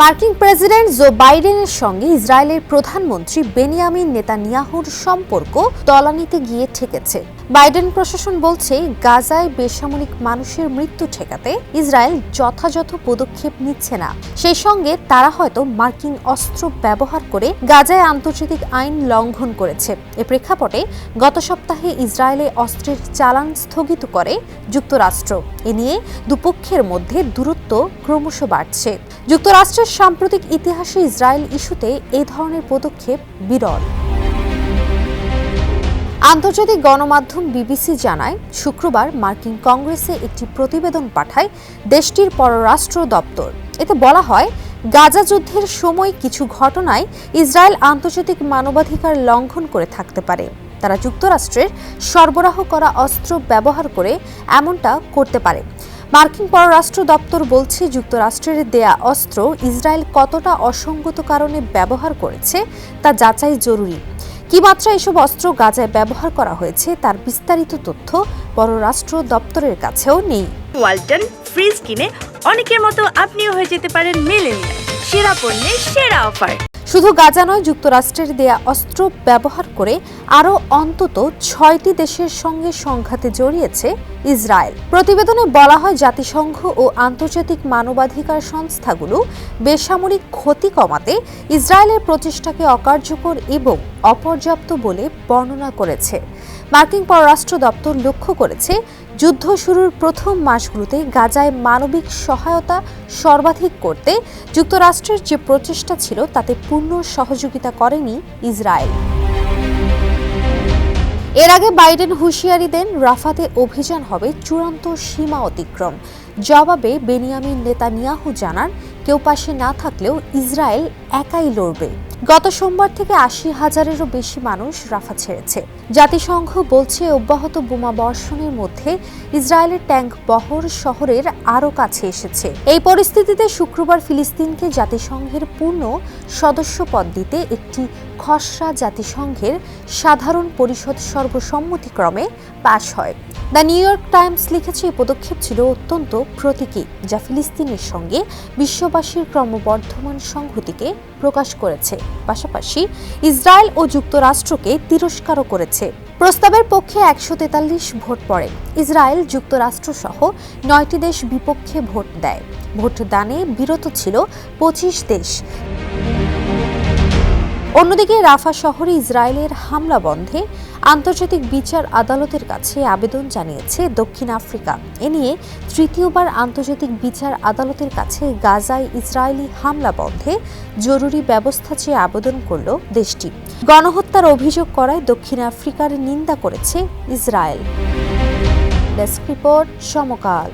মার্কিন president Joe বাইডেনের সঙ্গে ইসরায়েলের প্রধানমন্ত্রী বেনিয়ামিন নেতানিয়াহুর সম্পর্ক তলানিতে গিয়ে ঠেকেছে। বাইডেন প্রশাসন বলছে, গাজায় বেসামরিক মানুষের মৃত্যু ঠেকাতে ইসরায়েল যথাযথ পদক্ষেপ নিচ্ছে না। সেই সঙ্গে তারা হয়তো মার্কিন অস্ত্র ব্যবহার করে গাজায় আন্তর্জাতিক আইন লঙ্ঘন করেছে। এ প্রেক্ষাপটে গত সপ্তাহে ইসরায়েলে অস্ত্রের চালান স্থগিত করে যুক্তরাষ্ট্র। এ নিয়ে দুপক্ষের মধ্যে দূরত্ব ক্রমশ বাড়ছে। যুক্তরাষ্ট্রের সাম্প্রতিক ইতিহাসে ইসরায়েল ইস্যুতে এই ধরনের পদক্ষেপ বিরল। আন্তর্জাতিক গণমাধ্যম বিবিসি জানায়, শুক্রবার মার্কিন কংগ্রেসে একটি প্রতিবেদন পাঠায় দেশটির পররাষ্ট্র দপ্তর। এতে বলা হয়, গাজা যুদ্ধের সময় কিছু ঘটনায় ইসরায়েল আন্তর্জাতিক মানবাধিকার লঙ্ঘন করে থাকতে পারে। তারা যুক্তরাষ্ট্রের সরবরাহ করা অস্ত্র ব্যবহার করে এমনটা করতে পারে। মার্কিন পররাষ্ট্র দপ্তর বলছে যুক্তরাষ্ট্রের দেয়া অস্ত্র ইসরায়েল কতটা অসঙ্গত কারণে ব্যবহার করেছে তা যাচাই জরুরি। কি মাত্রায় এসব অস্ত্র গাজায় ব্যবহার করা হয়েছে তার বিস্তারিত তথ্য পররাষ্ট্র দপ্তরের কাছেও নেই। ওয়ালটন ফ্রিজ কিনে অনেকের মতো আপনিও হয়ে যেতে পারেন মেলেনিয়া সেরা পণ্যের সেরা অফার। শুধু গাজা নয়, যুক্তরাষ্ট্রের দেয়া অস্ত্র ব্যবহার করে আরও অন্তত ছয়টি দেশের সঙ্গে সংঘাতে জড়িয়েছে ইসরায়েল। প্রতিবেদনে বলা হয়, জাতিসংঘ ও আন্তর্জাতিক মানবাধিকার সংস্থাগুলো বেসামরিক ক্ষতি কমাতে ইসরায়েলের প্রচেষ্টাকে অকার্যকর এবং অপর্যাপ্ত বলে বর্ণনা করেছে। মার্কিন পররাষ্ট্র দপ্তর লক্ষ্য করেছে, যুদ্ধ শুরুর প্রথম মাসগুলোতে গাজায় মানবিক সহায়তা সর্বাধিক করতে যুক্তরাষ্ট্রের যে প্রচেষ্টা ছিল তাতে পূর্ণ সহযোগিতা করেনি ইসরায়েল। এর আগে বাইডেন হুঁশিয়ারি দেন, রাফাতে অভিযান হবে চূড়ান্ত সীমা অতিক্রম। জবাবে বেনিয়ামিন নেতানিয়াহু জানান, কেউ পাশে না থাকলেও ইসরায়েল একাই লড়বে। গত সোমবার থেকে আশি হাজারেরও বেশি মানুষ রাফা ছেড়েছে। জাতিসংঘ বলছে, অব্যাহত বোমা বর্ষণের মধ্যে ইসরায়েলের ট্যাঙ্ক বহর শহরের আরও কাছে এসেছে। এই পরিস্থিতিতে শুক্রবার ফিলিস্তিনকে জাতিসংঘের পূর্ণ সদস্য পদ দিতে একটি খসড়া জাতিসংঘের সাধারণ পরিষদ সর্বসম্মতিক্রমে পাশ হয়। দ্য নিউ ইয়র্ক টাইমস লিখেছে এই পদক্ষেপ ছিল অত্যন্ত প্রতীকী, যা ফিলিস্তিনের সঙ্গে বিশ্ববাসীর ক্রমবর্ধমান সংহতিকে প্রকাশ করেছে। পাশাপাশি ইসরায়েল ও যুক্তরাষ্ট্রকে তিরস্কারও করেছে। প্রস্তাবের পক্ষে একশো তেতাল্লিশ ভোট পড়ে। ইসরায়েল যুক্তরাষ্ট্র সহ নয়টি দেশ বিপক্ষে ভোট দেয়। ভোট দানে বিরত ছিল পঁচিশ দেশ। অন্যদিকে রাফা শহরে ইসরায়েলের হামলা বন্ধে আন্তর্জাতিক বিচার আদালতের কাছে আবেদন জানিয়েছে দক্ষিণ আফ্রিকা। এ নিয়ে তৃতীয়বার আন্তর্জাতিক বিচার আদালতের কাছে গাজায় ইসরায়েলি হামলা বন্ধে জরুরি ব্যবস্থা চেয়ে আবেদন করল দেশটি। গণহত্যার অভিযোগ করায় দক্ষিণ আফ্রিকার নিন্দা করেছে ইসরায়েল। ডেস্ক রিপোর্ট সমকাল।